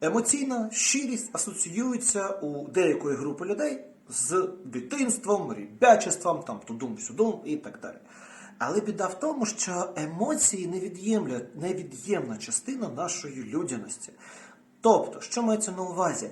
Емоційна щирість асоціюється у деякої групи людей з дитинством, рібячеством, там тудум-сюдум і так далі. Але біда в тому, що емоції невід'ємна частина нашої людяності. Тобто, що мається на увазі?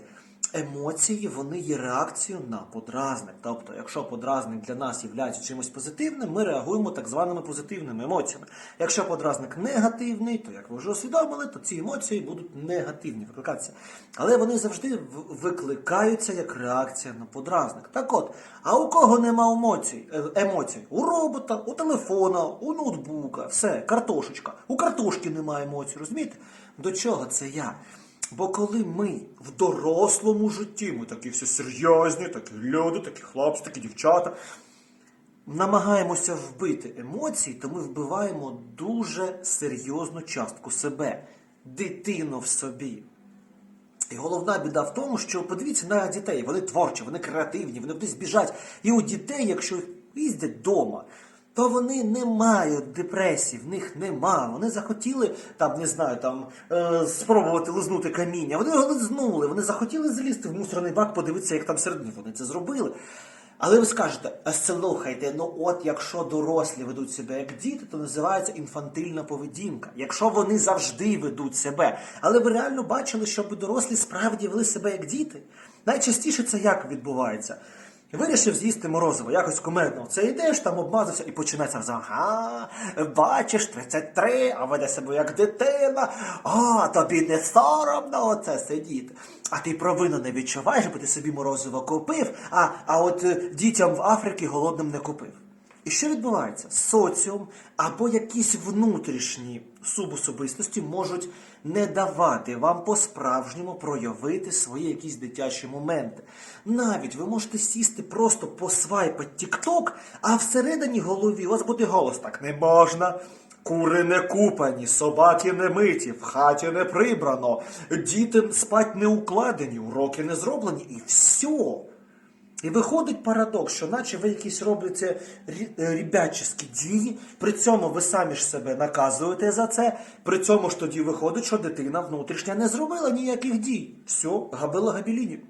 Емоції вони є реакцією на подразник. Тобто, якщо подразник для нас є чимось позитивним, ми реагуємо так званими позитивними емоціями. Якщо подразник негативний, то як ви вже усвідомили, то ці емоції будуть негативні викликатися. Але вони завжди викликаються як реакція на подразник. Так от, а у кого нема емоцій? Е, емоцій? У робота, у телефона, у ноутбука, все, картошечка. У картошки немає емоцій, розумієте? До чого це я? Бо коли ми в дорослому житті, ми такі всі серйозні, такі люди, такі хлопці, такі дівчата, намагаємося вбити емоції, то ми вбиваємо дуже серйозну частку себе, дитину в собі. І головна біда в тому, що подивіться на дітей, вони творчі, вони креативні, вони кудись біжать. І у дітей, якщо їздять вдома, то вони не мають депресії, в них нема. Вони захотіли там, не знаю, там е, спробувати лизнути каміння. Вони його лизнули, вони захотіли залізти в мусорний бак, подивитися, як там середині. Вони це зробили. Але ви скажете, «А слухайте, ну от якщо дорослі ведуть себе як діти, то називається інфантильна поведінка. Якщо вони завжди ведуть себе. Але ви реально бачили, щоб дорослі справді вели себе як діти? Найчастіше це як відбувається? Вирішив з'їсти морозиво, якось кумедно. Це йдеш, там обмазався і починається ага, бачиш, 33, а веде себе як дитина. А, тобі не соромно оце сидіти. А ти провину не відчуваєш, бо ти собі морозиво купив, а, а от е, дітям в Африці голодним не купив. І що відбувається? Соціум або якісь внутрішні субособистості можуть не давати вам по-справжньому проявити свої якісь дитячі моменти. Навіть ви можете сісти просто посвайпати TikTok, а всередині голові у вас буде голос так не можна. Кури не купані, собаки не миті, в хаті не прибрано, діти спать не укладені, уроки не зроблені, і все. І виходить парадокс, що наче ви якісь робите е, рібячі дії, при цьому ви самі ж себе наказуєте за це, при цьому ж тоді виходить, що дитина внутрішня не зробила ніяких дій. Все, габила габіліні.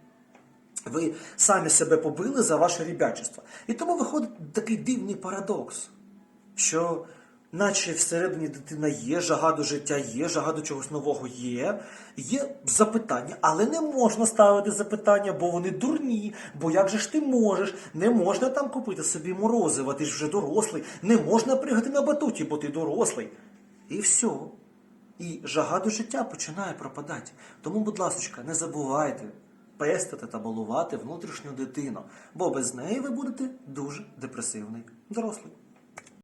Ви самі себе побили за ваше рібячество. І тому виходить такий дивний парадокс, що наче всередині дитина є, жага до життя є, жага до чогось нового є, є запитання, але не можна ставити запитання, бо вони дурні. Бо як же ж ти можеш? Не можна там купити собі морозиво, ти ж вже дорослий, не можна пригати на батуті, бо ти дорослий. І все. І жага до життя починає пропадати. Тому, будь ласка, не забувайте пестити та балувати внутрішню дитину, бо без неї ви будете дуже депресивний дорослий.